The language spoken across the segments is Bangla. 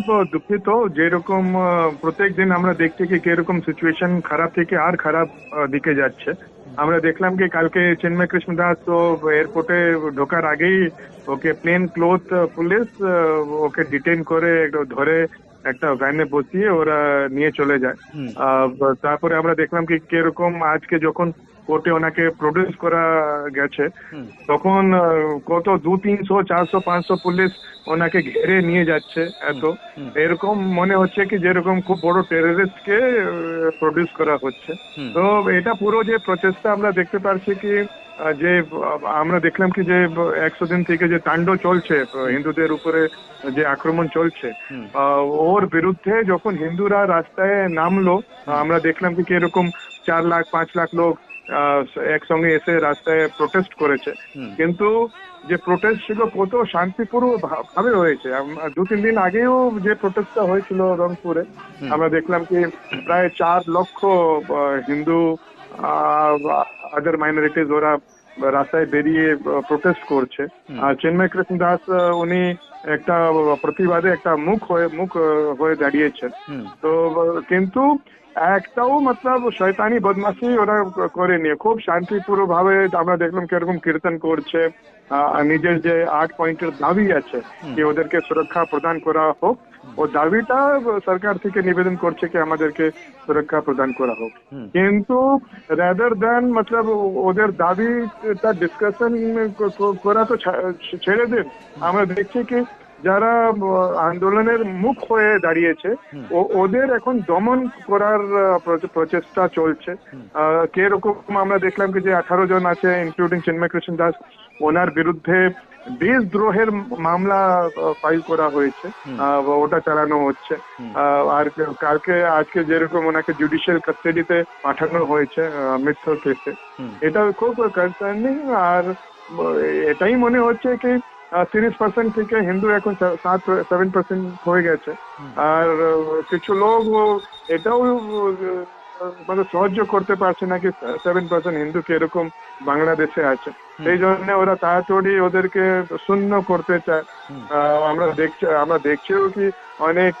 খুব দুঃখিত যেরকম প্রত্যেক দিন আমরা দেখছি কি কীরকম সিচুয়েশন খারাপ থেকে আর খারাপ দিকে যাচ্ছে। আমরা দেখলাম কি কালকে চিন্ময় কৃষ্ণ দাস তো এয়ারপোর্টে ঢোকার আগেই ওকে প্লেন ক্লোথ পুলিশ ওকে ডিটেন করে ধরে একটা ভ্যানে বসিয়ে ওরা নিয়ে চলে যায়। তারপরে আমরা দেখলাম কি কীরকম আজকে যখন কোর্টে ওনাকে প্রডিউস করা গেছে। তখন কত? দু তিনশো চারশো পাঁচশো পুলিশ ওনাকে ঘেরে নিয়ে যাচ্ছে এত। এরকম মনে হচ্ছে কি যেরকম খুব বড় টেররিস্ট কে প্রডিউস করা হচ্ছে। তো এটা পুরো যে প্রচেষ্টা আমরা দেখতে পারছি কি যে আমরা দেখলাম কি যে একশো দিন থেকে যে তাণ্ড চলছে হিন্দুদের উপরে যে আক্রমণ চলছে ওর বিরুদ্ধে যখন হিন্দুরা রাস্তায় নামলো আমরা দেখলাম কি এরকম চার লাখ পাঁচ লাখ লোক একসঙ্গে এসে রাস্তায় প্রোটেস্ট করেছে। কিন্তু যে প্রোটেস্ট ছিল কত শান্তিপূর্ণ ভাবে হয়েছে। দু তিন দিন আগেও যে প্রোটেস্টটা হয়েছিল রংপুরে আমরা দেখলাম কি প্রায় চার লক্ষ হিন্দু আদার মাইনরিটিস ওরা রাস্তায় বেরিয়ে প্রোটেস্ট করছে। আর চিন্ময় কৃষ্ণ দাস উনি একটা প্রতিবাদে একটা মুখ হয়ে মুখ হয়ে দাঁড়িয়েছেন তো কিন্তু একটাও মতলব শয়তানি বদমাশি ওরা করেনি। খুব শান্তিপূর্ণ ভাবে আমরা দেখলাম কীরকম কীর্তন করছে। নিজের যে আট পয়েন্টের দাবি আছে যে ওদেরকে সুরক্ষা প্রদান করা হোক ও দাবিটা সরকার থেকে নিবেদন করছে কি আমাদেরকে সুরক্ষা প্রদান করা হোক। কিন্তু রাদার দেন মতলব ওদের দাবিটা ডিসকাশন করা তো ছেড়ে দিন। আমরা দেখছি কি যারা আন্দোলনের মুখ হয়ে দাঁড়িয়েছে ও- ওদের এখন দমন করার প্রচেষ্টা চলছে। আহ, কীরকম আমরা দেখলাম কি যে আঠারো জন আছে ইনক্লুডিং চিন্ময় কৃষ্ণ দাস ওনার বিরুদ্ধে দেশদ্রোহের মামলা ফাইল করা হয়েছে। ওটা চালানো হচ্ছে। আর কালকে আজকে যেরকম ওনাকে জুডিশিয়াল কাস্টাডিতে পাঠানো হয়েছে মিথ্য কেসে এটা খুব কনসার্নিং আর এটাই মনে হচ্ছে কি তিরিশ পার্সেন্ট থেকে হিন্দু এখন সাত সেভেন পার্সেন্ট হয়ে গেছে। আর কিছু লোক এটাও মানে সহ্য করতে পারছে না কি সেভেন পার্সেন্ট হিন্দু কীরকম বাংলাদেশে আছে। সেই জন্য ওরা তাড়াতাড়ি ওদেরকে শূন্য করতে চায়। আমরা দেখছি আমরা দেখছিও কি অনেক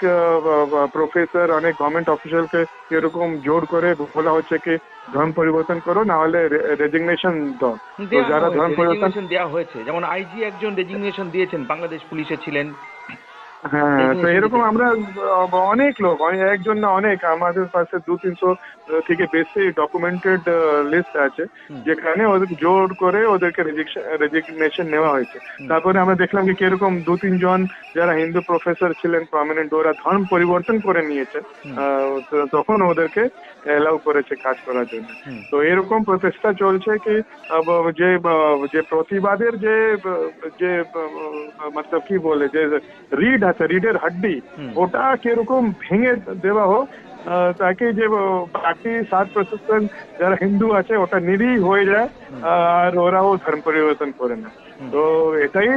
প্রফেসর অনেক গভর্নমেন্ট অফিসিয়ালকে এরকম জোর করে বলা হচ্ছে কি ধর্ম পরিবর্তন করো না হলে রেজিগনেশন দাও। যারা ধর্ম পরিবর্তন দেওয়া হয়েছে। যেমন আইজি একজন রেজিগনেশন দিয়েছেন বাংলাদেশ পুলিশে ছিলেন। হ্যাঁ তো এরকম আমরা অনেক লোক একজন না অনেক আমাদের কাছে দু তিনশো থেকে বেশি ডকুমেন্টেড লিস্ট আছে যেখানে ওদের জোর করে ওদেরকে রেজিগনেশন নেওয়া হয়েছে তারপরে আমরা দেখলাম কি কীরকম দু তিনজন যারা হিন্দু প্রফেসর ছিলেন প্রমিনেন্ট ওরা ধর্ম পরিবর্তন করে নিয়েছে আহ, তো তখন ওদেরকে এলাউ করেছে কাজ করার জন্য তো এরকম প্রচেষ্টা চলছে কি যে যে প্রতিবাদের যে যে মতলব কি বলে যে রিড আছে রিডের হাড্ডি ওটা কীরকম ভেঙে দেওয়া হোক তাকে যে বাকি সাত পার্সেন্ট যারা হিন্দু আছে ওটা নিরীহ হয়ে যায় আর ওরাও ধর্ম পরিবর্তন করে না। তো এটাই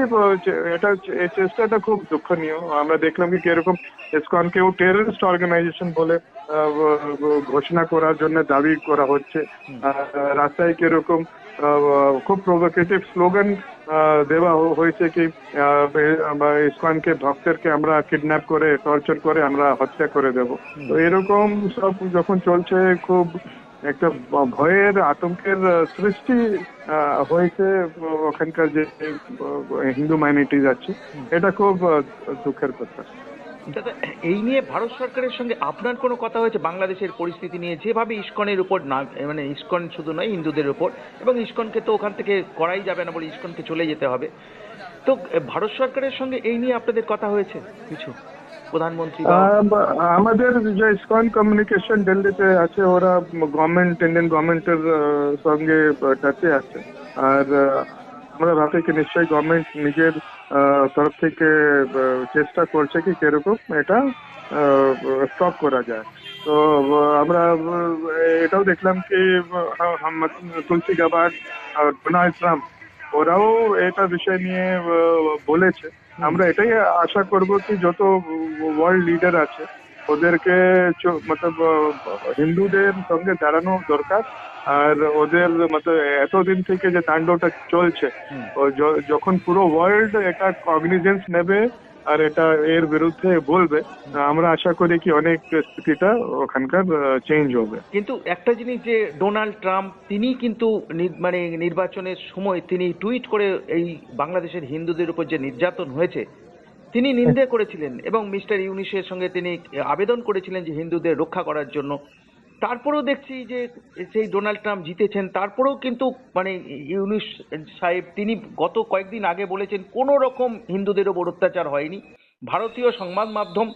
এটা চেষ্টাটা খুব দুঃখনীয়। আমরা দেখলাম কি কীরকম ইসকনকেও টেররিস্ট অর্গানাইজেশন বলে ঘোষণা করার জন্য দাবি করা হচ্ছে। রাস্তায় কীরকম খুব প্রভোকেটিভ স্লোগান দেওয়া হয়েছে কি ইসকনকে ভক্তদেরকে আমরা কিডন্যাপ করে টর্চার করে আমরা হত্যা করে দেব। তো এরকম সব যখন চলছে খুব একটা ভয়ের আতঙ্কের সৃষ্টি হয়েছে ওখানকার যে হিন্দু মাইনরিটিজ আছে এটা খুব দুঃখের কথা। দাদা, এই নিয়ে ভারত সরকারের সঙ্গে আপনার কোনো কথা হয়েছে? বাংলাদেশের পরিস্থিতি নিয়ে যেভাবে ইসকনের উপর না মানে ইসকন শুধু নয়, হিন্দুদের উপর, এবং ইসকনকে তো ওখান থেকে করাই যাবে না বলে ইসকনকে চলে যেতে হবে। তো ভারত সরকারের সঙ্গে এই নিয়ে আপনাদের কথা হয়েছে কিছু? প্রধানমন্ত্রী আমাদের যে ইসকন কমিউনিকেশন দিল্লিতে আছে, ওরা গভর্নমেন্ট ইন্ডিয়ান গভর্নমেন্টের সঙ্গে টাচে আছে। আর আমরা ভাবি কি নিশ্চয়ই গভর্নমেন্ট নিজের তরফ থেকে চেষ্টা করছে কি কীরকম এটা স্টপ করা যায়। তো আমরা এটাও দেখলাম কি তুলসী গাবাট আর ডোনাল্ড ট্রাম্প, ওরাও এটা বিষয় নিয়ে বলেছে। আমরা এটাই আশা করব কি যত ওয়ার্ল্ড লিডার আছে, ওদেরকে মতলব হিন্দুদের সঙ্গে দাঁড়ানো দরকার। আর ওদের মতলব এতদিন থেকে যে তাণ্ডবটা চলছে ও যখন পুরো ওয়ার্ল্ড এটা কগনিজেন্স নেবে আর এটা এর বিরুদ্ধে বলবে আমরা আশা করি কি অনেক স্থিতিটা ওখানকার চেঞ্জ হবে। কিন্তু একটা জিনিস যে ডোনাল্ড ট্রাম্প তিনি কিন্তু মানে নির্বাচনের সময় তিনি টুইট করে এই বাংলাদেশের হিন্দুদের উপর যে নির্যাতন হয়েছে তিনি নিন্দে করেছিলেন এবং মিস্টার ইউনিসের সঙ্গে তিনি আবেদন করেছিলেন যে হিন্দুদের রক্ষা করার জন্য। তারপরেও দেখছি যে সেই ডোনাল্ড ট্রাম্প জিতেছেন, তারপরেও কিন্তু মানে ইউনুস সাহেব, তিনি গত কয়েকদিন আগে বলেছেন কোনো রকম হিন্দুদের ওপর অত্যাচার হয়নি। ভারতীয় সংবাদ মাধ্যম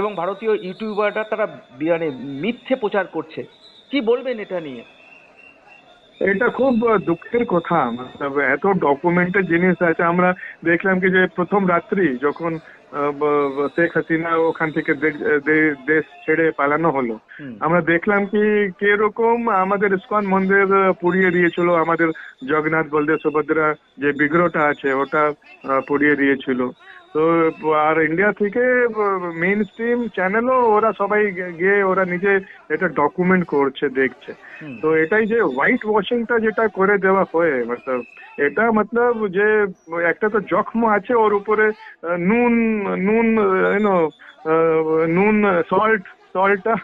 এবং ভারতীয় ইউটিউবাররা তারা মানে মিথ্যে প্রচার করছে। কি বলবেন এটা নিয়ে? এটা খুব দুঃখের কথা। মতলব এত ডকুমেন্টেড জিনিস আছে। আমরা দেখলাম কি যে প্রথম রাত্রি যখন শেখ হাসিনা ওখান থেকে দেশ ছেড়ে পালানো হলো আমরা দেখলাম কি কীরকম আমাদের ইসকন মন্দির পুড়িয়ে দিয়েছিল। আমাদের জগন্নাথ বলদেব সুভদ্রা যে বিগ্রহটা আছে ওটা পুড়িয়ে দিয়েছিল। তো আর ইন্ডিয়া থেকে মেইন স্ট্রিম চ্যানেলও ওরা সবাই গিয়ে ওরা নিজে এটা ডকুমেন্ট করছে দেখছে। তো এটাই যে হোয়াইট ওয়াশিংটা যেটা করে দেওয়া হয় মতলব এটা মতলব যে একটা তো জখম আছে ওর উপরে নুন নুন ইউনো নুন সল্ট সল্টটা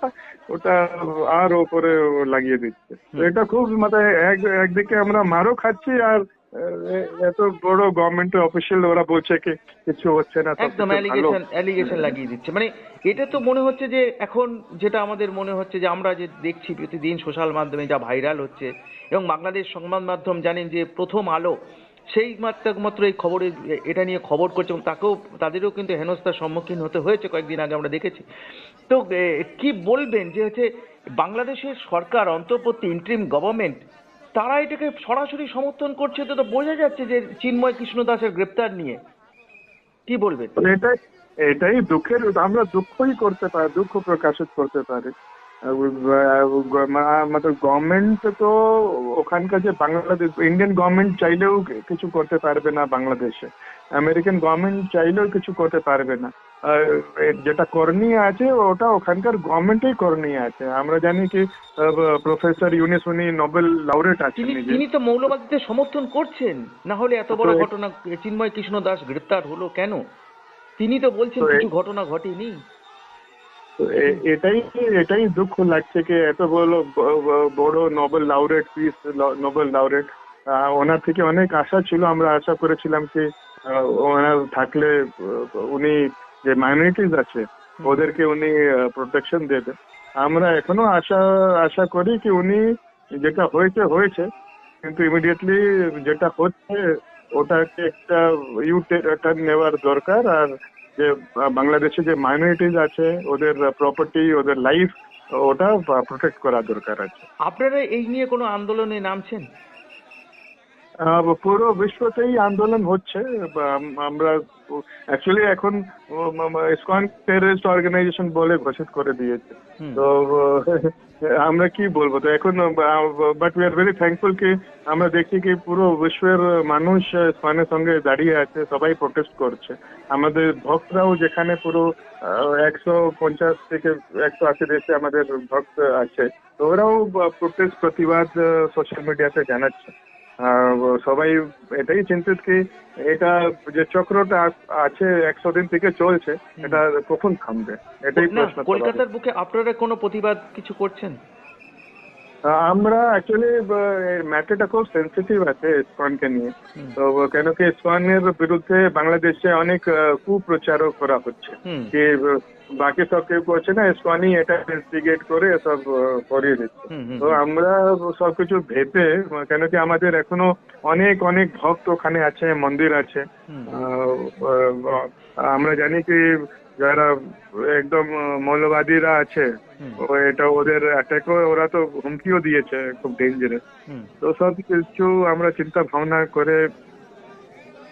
ওটা আর ওপরে লাগিয়ে দিচ্ছে। তো এটা খুব মানে এক একদিকে আমরা মারও খাচ্ছি আর এত বড় গভর্নমেন্টের অফিসিয়াল ওরা বলছে কি কিছু হচ্ছে না একদম অ্যালিগেশন অ্যালিগেশন লাগিয়ে দিচ্ছে। মানে এটা তো মনে হচ্ছে যে এখন যেটা আমাদের মনে হচ্ছে যে আমরা যে দেখছি প্রতিদিন সোশ্যাল মাধ্যমে যা ভাইরাল হচ্ছে এবং বাংলাদেশ সংবাদ মাধ্যম জানেন যে প্রথম আলো সেই মাত্র এই খবরে এটা নিয়ে খবর করছে এবং তাকেও তাদেরও কিন্তু হেনস্থার সম্মুখীন হতে হয়েছে কয়েকদিন আগে আমরা দেখেছি। তো কি বলবেন যে হচ্ছে বাংলাদেশের সরকার অন্তর্বর্তী ইন্ট্রিম গভর্নমেন্ট তারা এটাকে সরাসরি সমর্থন করছে তো বোঝা যাচ্ছে যে চিন্ময় কৃষ্ণ দাসের গ্রেপ্তার নিয়ে। কি বলবেন? এটাই এটাই দুঃখের, আমরা দুঃখই করতে পারি, দুঃখ প্রকাশিত করতে পারি। মানে গভর্নমেন্ট তো ওখানকার যে বাংলাদেশ ইন্ডিয়ান গভর্নমেন্ট চাইলেও কিছু করতে পারবে না বাংলাদেশে। আমেরিকান গভর্নমেন্ট চাইলেও কিছু করতে পারবে না। আর যেটা করণীয় আছে ওটা ওখানকার গভর্নমেন্টেই করণীয় আছে। আমরা জানি কি প্রফেসর ইউনিস উনি নোবেল লাউরেট আছেন তিনি তো মৌলবাদীদের সমর্থন করছেন। না হলে এত বড় ঘটনা চিন্ময় কৃষ্ণ দাস গ্রেপ্তার হলো কেন? তিনি তো বলছেন কিছু ঘটনা ঘটেনি। এটাই এটাই দুঃখ লাগছে কি এত বড় বড় Nobel laureate peace Nobel laureate ওনার থেকে অনেক আশা ছিল আমরা আশা করেছিলাম আহ, ওনার থাকলে উনি যে মাইনরিটিস আছে ওদেরকে উনি প্রোটেকশন দেবে। আমরা এখনও আশা আশা করি কি উনি যেটা হয়েছে হয়েছে কিন্তু ইমিডিয়েটলি যেটা হচ্ছে ওটাকে একটা ইউ টার্ন নেওয়ার দরকার আর যে বাংলাদেশে যে মাইনরিটিজ আছে, ওদের প্রপার্টি ওদের লাইফ ওটা প্রোটেক্ট করা দরকার আছে। আপনারা এই নিয়ে কোনো আন্দোলনে নামছেন? পুরো বিশ্বতেই আন্দোলন হচ্ছে। আমরা অ্যাকচুয়ালি এখন ইসকন টেররিস্ট অর্গানাইজেশন বলে ঘোষিত করে দিয়েছে। তো আমরা কি বলব? তো এখন but we are very thankful কি আমরা দেখছি কি পুরো বিশ্বের মানুষ ইসকনের সঙ্গে দাঁড়িয়ে আছে সবাই প্রোটেস্ট করছে। আমাদের ভক্তরাও যেখানে পুরো একশো পঞ্চাশ থেকে একশো আশি দেশে আমাদের ভক্ত আছে তো ওরাও প্রোটেস্ট প্রতিবাদ সোশ্যাল মিডিয়াতে জানাচ্ছে। সবাই এটাই চিন্তিত কি এটা যে চক্রটা আছে একশো দিন থেকে চলছে এটা কখন থামবে? এটাই প্রশ্ন কলকাতার বুকে আপনারা কোনো প্রতিবাদ কিছু করছেন? আমরা অ্যাকচুয়ালি ম্যাটারটা খুব সেন্সিটিভ আছে ইসকনকে নিয়ে। তো কেন কি ইসকনের বিরুদ্ধে বাংলাদেশে অনেক কুপ্রচারও করা হচ্ছে। যে বাকি সব কেউ করছে না ইসকনই এটা ইনস্টিগেট করে সব করিয়ে দিচ্ছে। তো আমরা সবকিছু ভেবে কেন কি আমাদের এখনও অনেক অনেক ভক্ত ওখানে আছে মন্দির আছে। আমরা জানি কি যারা একদম মৌলবাদীরা আছে এটা ওদের অ্যাটাকও ওরা তো হুমকিও দিয়েছে খুব ডেঞ্জারাস তো সব কিছু আমরা চিন্তা ভাবনা করে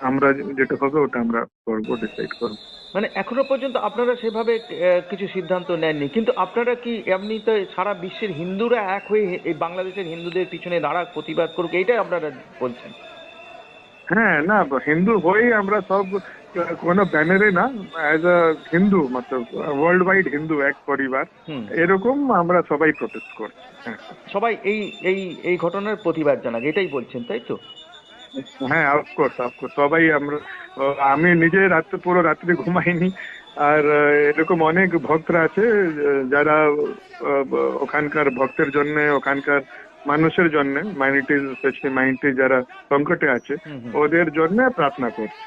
আমরা যেটা হবে ওটা আমরা করব ডিসাইড করব। মানে এখনও পর্যন্ত আপনারা সেভাবে কিছু সিদ্ধান্ত নেননি। কিন্তু আপনারা কি এমনিতে সারা বিশ্বের হিন্দুরা এক হয়ে এই বাংলাদেশের হিন্দুদের পিছনে দাঁড়াক প্রতিবাদ করুক এইটাই আপনারা বলছেন? হ্যাঁ না হিন্দু হয়েই আমরা সব কোনো ব্যানারে না অ্যাজ আ হিন্দু মতলব ওয়ার্ল্ড ওয়াইড হিন্দু এক পরিবার। এরকম আমরা সবাই প্রোটেস্ট করছি হ্যাঁ সবাই এই এই এই ঘটনার প্রতিবাদ জানাক এটাই বলছেন তাই তো হ্যাঁ অফকোর্স অফকোর্স সবাই আমরা আমি নিজে রাত্রে পুরো রাত্রি ঘুমাইনি আর এরকম অনেক ভক্তরা আছে যারা ওখানকার ভক্তের জন্য ওখানকার মানুষের জন্য মাইনরিটিজ স্পেশালি মাইনরিটি যারা সংকটে আছে। ওদের জন্য প্রার্থনা করছে